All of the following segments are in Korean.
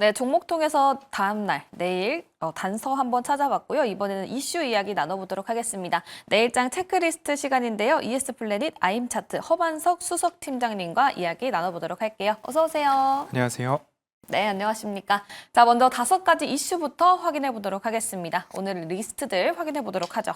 네, 종목 통해서 다음 날 내일 어, 단서 한번 찾아봤고요. 이번에는 이슈 이야기 나눠보도록 하겠습니다. 내일장 체크리스트 시간인데요. ES 플래닛 아임 차트 허반석 수석 팀장님과 이야기 나눠보도록 할게요. 어서 오세요. 안녕하세요. 네, 안녕하십니까. 자, 먼저 다섯 가지 이슈부터 확인해 보도록 하겠습니다. 오늘 리스트들 확인해 보도록 하죠.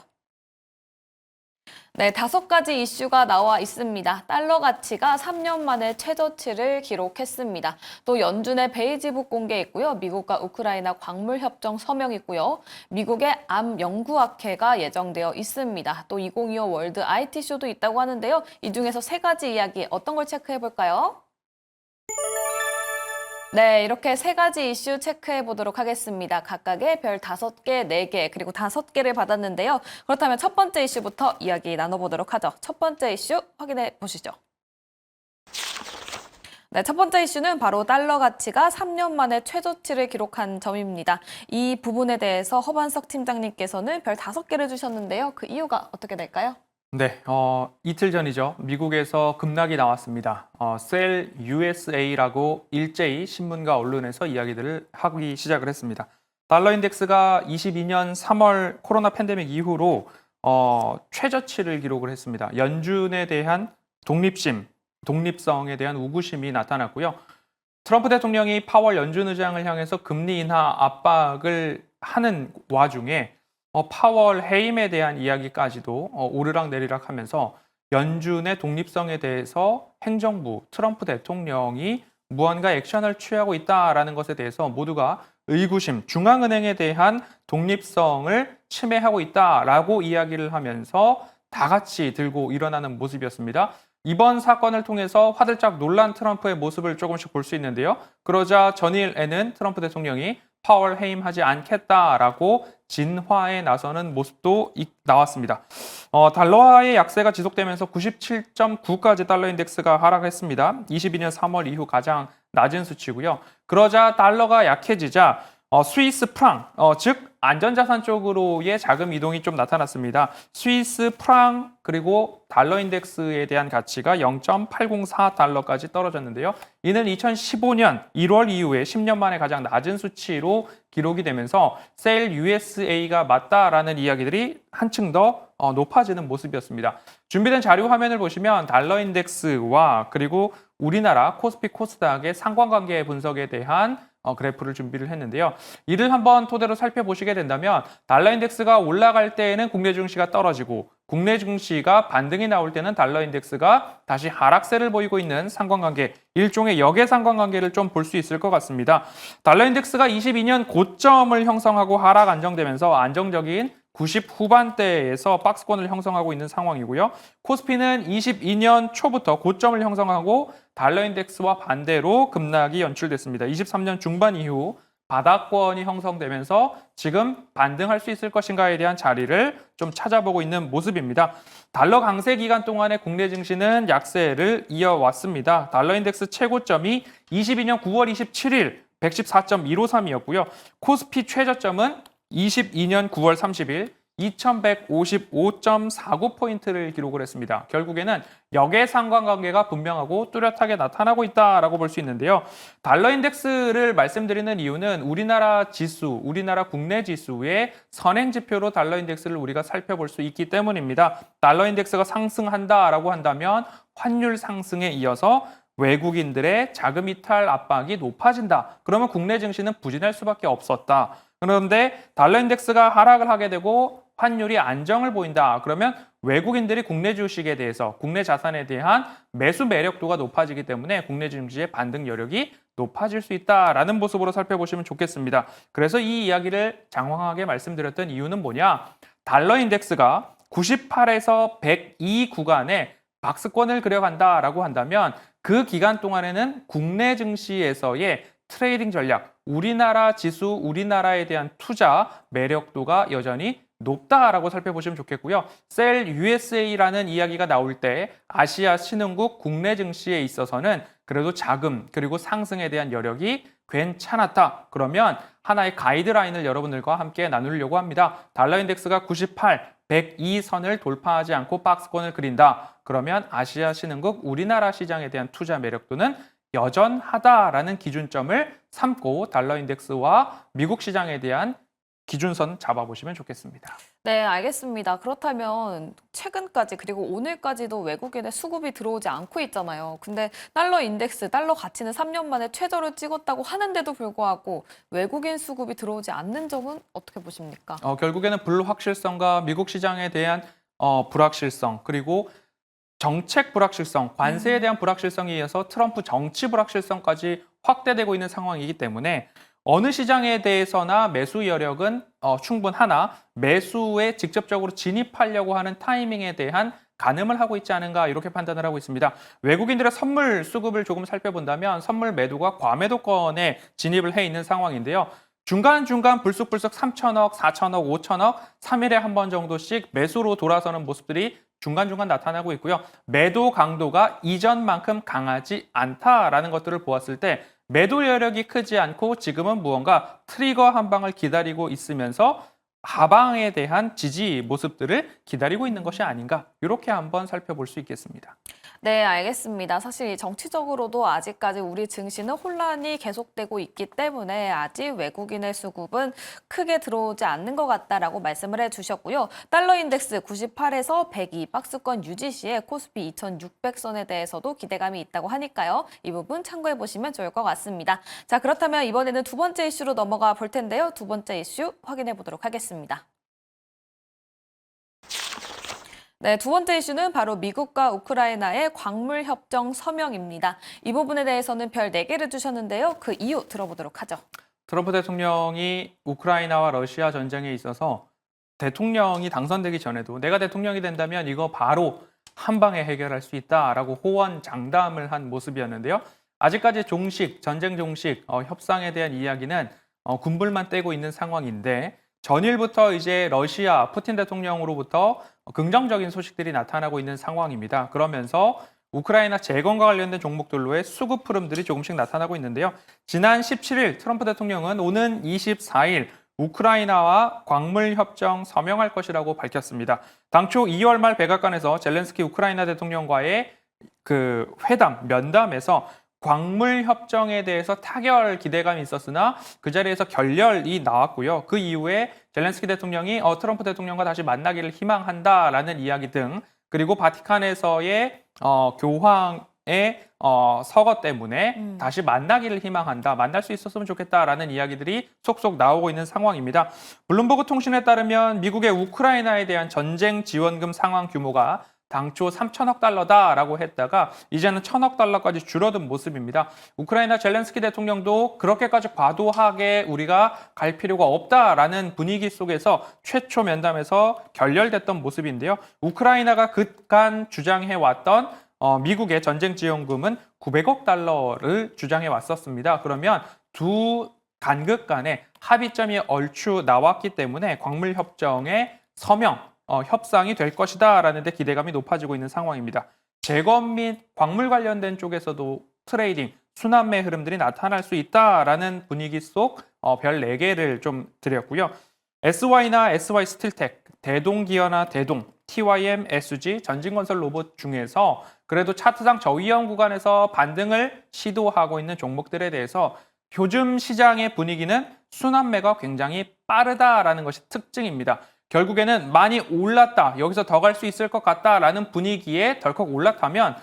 네, 다섯 가지 이슈가 나와 있습니다. 달러 가치가 3년 만에 최저치를 기록했습니다. 또 연준의 베이지북 공개 있고요. 미국과 우크라이나 광물 협정 서명 있고요. 미국의 암 연구학회가 예정되어 있습니다. 또 2025 월드 IT 쇼도 있다고 하는데요. 이 중에서 세 가지 이야기 어떤 걸 체크해 볼까요? 네, 이렇게 세 가지 이슈 체크해 보도록 하겠습니다. 각각의 별 다섯 개, 네 개, 그리고 다섯 개를 받았는데요. 그렇다면 첫 번째 이슈부터 이야기 나눠보도록 하죠. 첫 번째 이슈 확인해 보시죠. 네, 첫 번째 이슈는 바로 달러 가치가 3년 만에 최저치를 기록한 점입니다. 이 부분에 대해서 허반석 팀장님께서는 별 다섯 개를 주셨는데요. 그 이유가 어떻게 될까요? 네, 어, 이틀 전이죠. 미국에서 급락이 나왔습니다. 어, 셀 USA라고 일제히 신문과 언론에서 이야기들을 하기 시작을 했습니다. 달러 인덱스가 22년 3월 코로나 팬데믹 이후로 어, 최저치를 기록을 했습니다. 연준에 대한 독립심, 독립성에 대한 우구심이 나타났고요. 트럼프 대통령이 파월 연준 의장을 향해서 금리 인하 압박을 하는 와중에 어, 파월 해임에 대한 이야기까지도 어, 오르락 내리락 하면서 연준의 독립성에 대해서 행정부 트럼프 대통령이 무언가 액션을 취하고 있다라는 것에 대해서 모두가 의구심, 중앙은행에 대한 독립성을 침해하고 있다라고 이야기를 하면서 다 같이 들고 일어나는 모습이었습니다. 이번 사건을 통해서 화들짝 놀란 트럼프의 모습을 조금씩 볼 수 있는데요. 그러자 전일에는 트럼프 대통령이 파월 해임하지 않겠다라고 진화에 나서는 모습도 이- 나왔습니다. 어, 달러화의 약세가 지속되면서 97.9까지 달러 인덱스가 하락했습니다. 22년 3월 이후 가장 낮은 수치고요. 그러자 달러가 약해지자 어, 스위스 프랑, 어, 즉 안전자산 쪽으로의 자금 이동이 좀 나타났습니다. 스위스 프랑 그리고 달러 인덱스에 대한 가치가 0.804달러까지 떨어졌는데요. 이는 2015년 1월 이후에 10년 만에 가장 낮은 수치로 기록이 되면서 셀 USA가 맞다라는 이야기들이 한층 더 어, 높아지는 모습이었습니다. 준비된 자료 화면을 보시면 달러 인덱스와 그리고 우리나라 코스피 코스닥의 상관관계 분석에 대한 어, 그래프를 준비를 했는데요. 이를 한번 토대로 살펴보시게 된다면 달러 인덱스가 올라갈 때에는 국내 증시가 떨어지고 국내 증시가 반등이 나올 때는 달러 인덱스가 다시 하락세를 보이고 있는 상관관계, 일종의 역의 상관관계를 좀 볼 수 있을 것 같습니다. 달러 인덱스가 22년 고점을 형성하고 하락 안정되면서 안정적인 90 후반대에서 박스권을 형성하고 있는 상황이고요. 코스피는 22년 초부터 고점을 형성하고 달러 인덱스와 반대로 급락이 연출됐습니다. 23년 중반 이후 바닥권이 형성되면서 지금 반등할 수 있을 것인가에 대한 자리를 좀 찾아보고 있는 모습입니다. 달러 강세 기간 동안에 국내 증시는 약세를 이어왔습니다. 달러 인덱스 최고점이 22년 9월 27일 114.153이었고요. 코스피 최저점은 22년 9월 30일 2155.49포인트를 기록을 했습니다. 결국에는 역의 상관관계가 분명하고 뚜렷하게 나타나고 있다라고 볼 수 있는데요. 달러 인덱스를 말씀드리는 이유는 우리나라 지수, 우리나라 국내 지수의 선행 지표로 달러 인덱스를 우리가 살펴볼 수 있기 때문입니다. 달러 인덱스가 상승한다라고 한다면 환율 상승에 이어서 외국인들의 자금 이탈 압박이 높아진다. 그러면 국내 증시는 부진할 수밖에 없었다. 그런데 달러 인덱스가 하락을 하게 되고 환율이 안정을 보인다. 그러면 외국인들이 국내 주식에 대해서 국내 자산에 대한 매수 매력도가 높아지기 때문에 국내 증시의 반등 여력이 높아질 수 있다라는 모습으로 살펴보시면 좋겠습니다. 그래서 이 이야기를 장황하게 말씀드렸던 이유는 뭐냐? 달러 인덱스가 98에서 102 구간에 박스권을 그려간다라고 한다면 그 기간 동안에는 국내 증시에서의 트레이딩 전략, 우리나라 지수, 우리나라에 대한 투자 매력도가 여전히 높다라고 살펴보시면 좋겠고요. 셀 USA라는 이야기가 나올 때 아시아 신흥국 국내 증시에 있어서는 그래도 자금 그리고 상승에 대한 여력이 괜찮았다. 그러면 하나의 가이드라인을 여러분들과 함께 나누려고 합니다. 달러 인덱스가 98, 102선을 돌파하지 않고 박스권을 그린다. 그러면 아시아 신흥국 우리나라 시장에 대한 투자 매력도는 여전하다라는 기준점을 삼고 달러 인덱스와 미국 시장에 대한 기준선 잡아보시면 좋겠습니다. 네, 알겠습니다. 그렇다면 최근까지 그리고 오늘까지도 외국인의 수급이 들어오지 않고 있잖아요. 근데 달러 인덱스, 달러 가치는 3년 만에 최저를 찍었다고 하는데도 불구하고 외국인 수급이 들어오지 않는 점은 어떻게 보십니까? 어, 결국에는 불확실성과 미국 시장에 대한 어, 불확실성 그리고 정책 불확실성, 관세에 대한 불확실성에 이어서 트럼프 정치 불확실성까지 확대되고 있는 상황이기 때문에 어느 시장에 대해서나 매수 여력은 어, 충분하나 매수에 직접적으로 진입하려고 하는 타이밍에 대한 가늠을 하고 있지 않은가 이렇게 판단을 하고 있습니다. 외국인들의 선물 수급을 조금 살펴본다면 선물 매도가 과매도권에 진입을 해 있는 상황인데요. 중간중간 불쑥불쑥 3천억, 4천억, 5천억, 3일에 한 번 정도씩 매수로 돌아서는 모습들이 중간중간 나타나고 있고요. 매도 강도가 이전만큼 강하지 않다라는 것들을 보았을 때 매도 여력이 크지 않고 지금은 무언가 트리거 한 방을 기다리고 있으면서 하방에 대한 지지 모습들을 기다리고 있는 것이 아닌가 이렇게 한번 살펴볼 수 있겠습니다. 네, 알겠습니다. 사실 정치적으로도 아직까지 우리 증시는 혼란이 계속되고 있기 때문에 아직 외국인의 수급은 크게 들어오지 않는 것 같다라고 말씀을 해주셨고요. 달러 인덱스 98에서 102 박스권 유지 시에 코스피 2600선에 대해서도 기대감이 있다고 하니까요. 이 부분 참고해 보시면 좋을 것 같습니다. 자, 그렇다면 이번에는 두 번째 이슈로 넘어가 볼 텐데요. 두 번째 이슈 확인해 보도록 하겠습니다. 네, 두 번째 이슈는 바로 미국과 우크라이나의 광물 협정 서명입니다. 이 부분에 대해서는 별 4개를 주셨는데요. 그 이유 들어보도록 하죠. 트럼프 대통령이 우크라이나와 러시아 전쟁에 있어서 대통령이 당선되기 전에도 내가 대통령이 된다면 이거 바로 한 방에 해결할 수 있다라고 호언 장담을 한 모습이었는데요. 아직까지 종식, 전쟁 종식, 어, 협상에 대한 이야기는 어, 군불만 떼고 있는 상황인데 전일부터 이제 러시아 푸틴 대통령으로부터 긍정적인 소식들이 나타나고 있는 상황입니다. 그러면서 우크라이나 재건과 관련된 종목들로의 수급 흐름들이 조금씩 나타나고 있는데요. 지난 17일 트럼프 대통령은 오는 24일 우크라이나와 광물 협정 서명할 것이라고 밝혔습니다. 당초 2월 말 백악관에서 젤렌스키 우크라이나 대통령과의 그 회담 면담에서 광물 협정에 대해서 타결 기대감이 있었으나 그 자리에서 결렬이 나왔고요. 그 이후에 젤렌스키 대통령이 어, 트럼프 대통령과 다시 만나기를 희망한다라는 이야기 등 그리고 바티칸에서의 어, 교황의 어, 서거 때문에 음. 다시 만나기를 희망한다. 만날 수 있었으면 좋겠다라는 이야기들이 속속 나오고 있는 상황입니다. 블룸버그 통신에 따르면 미국의 우크라이나에 대한 전쟁 지원금 상황 규모가 당초 3천억 달러다라고 했다가 이제는 1천억 달러까지 줄어든 모습입니다. 우크라이나 젤렌스키 대통령도 그렇게까지 과도하게 우리가 갈 필요가 없다라는 분위기 속에서 최초 면담에서 결렬됐던 모습인데요. 우크라이나가 그간 주장해 왔던 어, 미국의 전쟁 지원금은 900억 달러를 주장해 왔었습니다. 그러면 두 간극 간에 합의점이 얼추 나왔기 때문에 광물 협정의 서명 어, 협상이 될 것이다 라는 데 기대감이 높아지고 있는 상황입니다. 재건 및 광물 관련된 쪽에서도 트레이딩, 순환매 흐름들이 나타날 수 있다라는 분위기 속 어, 별 4개를 좀 드렸고요. SY나 SY 스틸텍, 대동기어나 대동, TYM, SG, 전진건설 로봇 중에서 그래도 차트상 저위험 구간에서 반등을 시도하고 있는 종목들에 대해서 요즘 시장의 분위기는 순환매가 굉장히 빠르다라는 것이 특징입니다. 결국에는 많이 올랐다, 여기서 더 갈 수 있을 것 같다라는 분위기에 덜컥 올라타면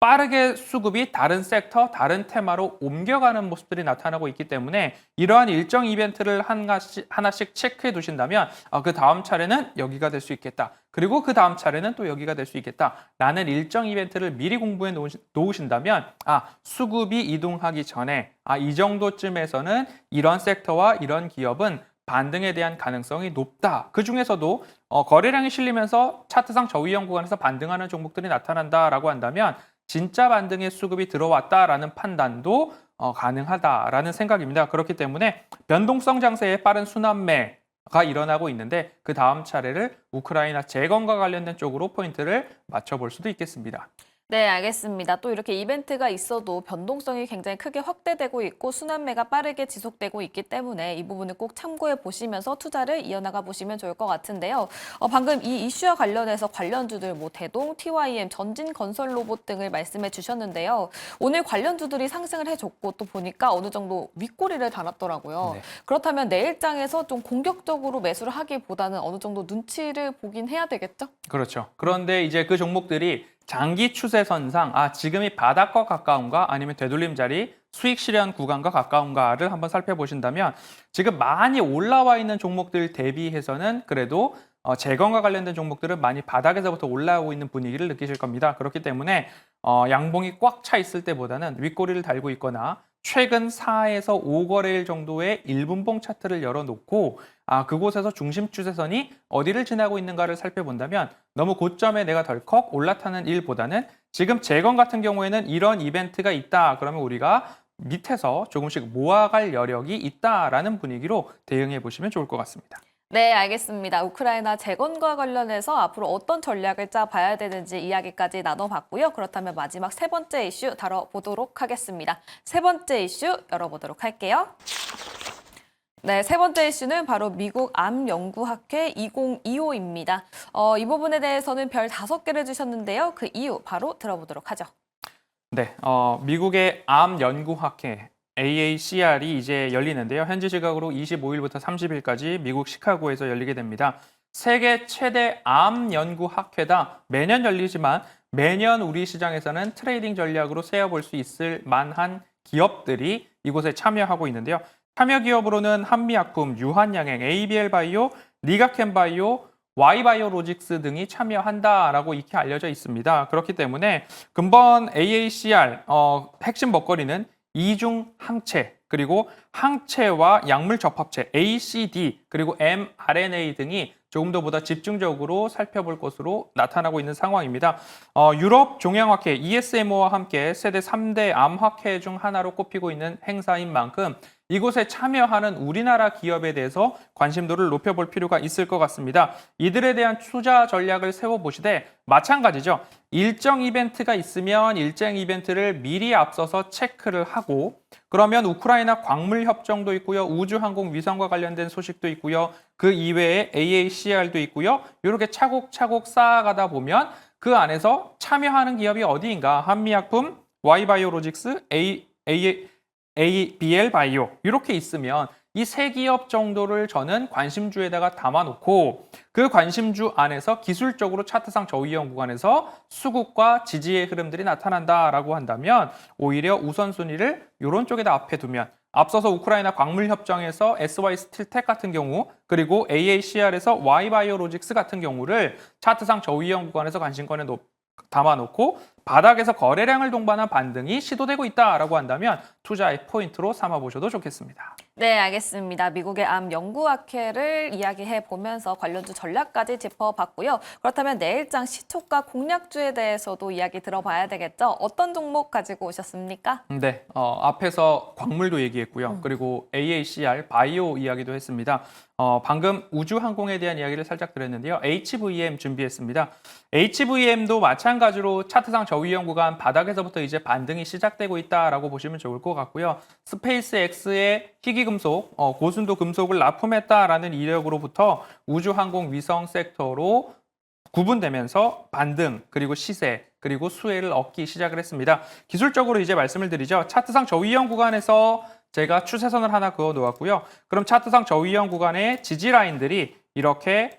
빠르게 수급이 다른 섹터, 다른 테마로 옮겨가는 모습들이 나타나고 있기 때문에 이러한 일정 이벤트를 하나씩, 하나씩 체크해 두신다면 아, 그 다음 차례는 여기가 될 수 있겠다. 그리고 그 다음 차례는 또 여기가 될 수 있겠다. 라는 일정 이벤트를 미리 공부해 놓으시, 놓으신다면 아, 수급이 이동하기 전에 아, 이 정도쯤에서는 이런 섹터와 이런 기업은 반등에 대한 가능성이 높다. 그 중에서도 어, 거래량이 실리면서 차트상 저위험 구간에서 반등하는 종목들이 나타난다라고 한다면 진짜 반등의 수급이 들어왔다라는 판단도 어, 가능하다라는 생각입니다. 그렇기 때문에 변동성 장세의 빠른 순환매 가 일어나고 있는데 그 다음 차례를 우크라이나 재건과 관련된 쪽으로 포인트를 맞춰볼 수도 있겠습니다. 네, 알겠습니다. 또 이렇게 이벤트가 있어도 변동성이 굉장히 크게 확대되고 있고 순환매가 빠르게 지속되고 있기 때문에 이 부분을 꼭 참고해 보시면서 투자를 이어나가 보시면 좋을 것 같은데요. 어, 방금 이 이슈와 관련해서 관련주들 뭐 대동, TYM, 전진 건설 로봇 등을 말씀해 주셨는데요. 오늘 관련주들이 상승을 해줬고 또 보니까 어느 정도 윗꼬리를 달았더라고요. 네. 그렇다면 내일장에서 좀 공격적으로 매수를 하기보다는 어느 정도 눈치를 보긴 해야 되겠죠? 그렇죠. 그런데 이제 그 종목들이 장기 추세선상 아 지금이 바닥과 가까운가 아니면 되돌림 자리 수익 실현 구간과 가까운가를 한번 살펴보신다면 지금 많이 올라와 있는 종목들 대비해서는 그래도 어, 재건과 관련된 종목들은 많이 바닥에서부터 올라오고 있는 분위기를 느끼실 겁니다. 그렇기 때문에 어, 양봉이 꽉 차 있을 때보다는 윗꼬리를 달고 있거나 최근 4에서 5거래일 정도의 1분봉 차트를 열어놓고 아, 그곳에서 중심 추세선이 어디를 지나고 있는가를 살펴본다면 너무 고점에 내가 덜컥 올라타는 일보다는 지금 재건 같은 경우에는 이런 이벤트가 있다. 그러면 우리가 밑에서 조금씩 모아갈 여력이 있다라는 분위기로 대응해 보시면 좋을 것 같습니다. 네, 알겠습니다. 우크라이나 재건과 관련해서 앞으로 어떤 전략을 짜봐야 되는지 이야기까지 나눠봤고요. 그렇다면 마지막 세 번째 이슈 다뤄보도록 하겠습니다. 세 번째 이슈 열어보도록 할게요. 네, 세 번째 이슈는 바로 미국 암연구학회 2025입니다. 어, 이 부분에 대해서는 별 다섯 개를 주셨는데요. 그 이유 바로 들어보도록 하죠. 네, 어, 미국의 암 연구학회 AACR이 이제 열리는데요. 현지 시각으로 25일부터 30일까지 미국 시카고에서 열리게 됩니다. 세계 최대 암 연구 학회다. 매년 열리지만 매년 우리 시장에서는 트레이딩 전략으로 세어볼 수 있을 만한 기업들이 이곳에 참여하고 있는데요. 참여 기업으로는 한미약품, 유한양행, ABL 바이오, 니가캔 바이오, Y바이오로직스 등이 참여한다라고 익히 알려져 있습니다. 그렇기 때문에 근본 AACR 어, 핵심 먹거리는 이중 항체 그리고 항체와 약물 접합체 ACD 그리고 mRNA 등이 조금 더 보다 집중적으로 살펴볼 것으로 나타나고 있는 상황입니다. 어, 유럽 종양학회 ESMO와 함께 세계 3대 암학회 중 하나로 꼽히고 있는 행사인 만큼 이곳에 참여하는 우리나라 기업에 대해서 관심도를 높여볼 필요가 있을 것 같습니다. 이들에 대한 투자 전략을 세워보시되 마찬가지죠. 일정 이벤트가 있으면 일정 이벤트를 미리 앞서서 체크를 하고 그러면 우크라이나 광물 협정도 있고요. 우주항공 위성과 관련된 소식도 있고요. 그 이외에 AACR도 있고요. 이렇게 차곡차곡 쌓아가다 보면 그 안에서 참여하는 기업이 어디인가? 한미약품, Y바이오로직스, A, A, ABL 바이오 이렇게 있으면 이 세 기업 정도를 저는 관심주에다가 담아놓고 그 관심주 안에서 기술적으로 차트상 저위험 구간에서 수급과 지지의 흐름들이 나타난다라고 한다면 오히려 우선순위를 이런 쪽에다 앞에 두면 앞서서 우크라이나 광물 협정에서 SY 스틸텍 같은 경우 그리고 AACR에서 Y바이오로직스 같은 경우를 차트상 저위험 구간에서 관심권에 놓, 담아놓고 바닥에서 거래량을 동반한 반등이 시도되고 있다라고 한다면 투자의 포인트로 삼아 보셔도 좋겠습니다. 네, 알겠습니다. 미국의 암 연구학회를 이야기해 보면서 관련주 전략까지 짚어봤고요. 그렇다면 내일장 시초가 공략주에 대해서도 이야기 들어봐야 되겠죠. 어떤 종목 가지고 오셨습니까? 네, 어, 앞에서 광물도 얘기했고요. 그리고 AACR 바이오 이야기도 했습니다. 어, 방금 우주항공에 대한 이야기를 살짝 드렸는데요. HVM 준비했습니다. HVM도 마찬가지로 차트상 저위험 구간 바닥에서부터 이제 반등이 시작되고 있다라고 보시면 좋을 것 같고요. 스페이스 X의 희귀 금 속, 어, 고순도 금속을 납품했다라는 이력으로부터 우주항공 위성 섹터로 구분되면서 반등 그리고 시세 그리고 수혜를 얻기 시작을 했습니다. 기술적으로 이제 말씀을 드리죠. 차트상 저위험 구간에서 제가 추세선을 하나 그어 놓았고요. 그럼 차트상 저위험 구간의 지지 라인들이 이렇게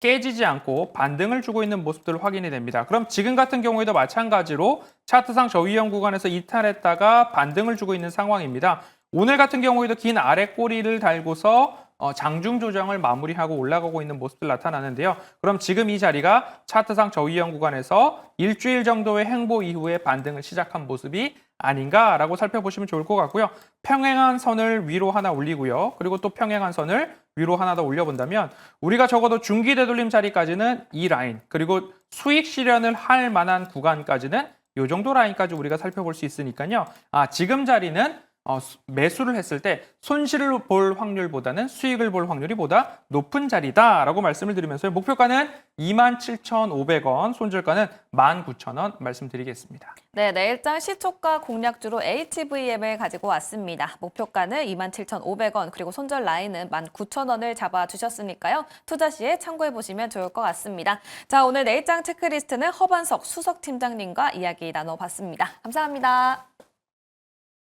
깨지지 않고 반등을 주고 있는 모습들을 확인이 됩니다. 그럼 지금 같은 경우에도 마찬가지로 차트상 저위험 구간에서 이탈했다가 반등을 주고 있는 상황입니다. 오늘 같은 경우에도 긴 아래 꼬리를 달고서 어, 장중 조정을 마무리하고 올라가고 있는 모습들 나타나는데요. 그럼 지금 이 자리가 차트상 저위험 구간에서 일주일 정도의 행보 이후에 반등을 시작한 모습이 아닌가라고 살펴보시면 좋을 것 같고요. 평행한 선을 위로 하나 올리고요. 그리고 또 평행한 선을 위로 하나 더 올려본다면 우리가 적어도 중기 되돌림 자리까지는 이 라인 그리고 수익 실현을 할 만한 구간까지는 이 정도 라인까지 우리가 살펴볼 수 있으니까요. 아 지금 자리는 어, 수- 매수를 했을 때 손실을 볼 확률보다는 수익을 볼 확률이 보다 높은 자리다라고 말씀을 드리면서요. 목표가는 27,500원, 손절가는 19,000원 말씀드리겠습니다. 네, 내일장 시초가 공략주로 HVM을 가지고 왔습니다. 목표가는 27,500원, 그리고 손절 라인은 19,000원을 잡아주셨으니까요. 투자 시에 참고해 보시면 좋을 것 같습니다. 자, 오늘 내일장 체크리스트는 허반석 수석 팀장님과 이야기 나눠봤습니다. 감사합니다.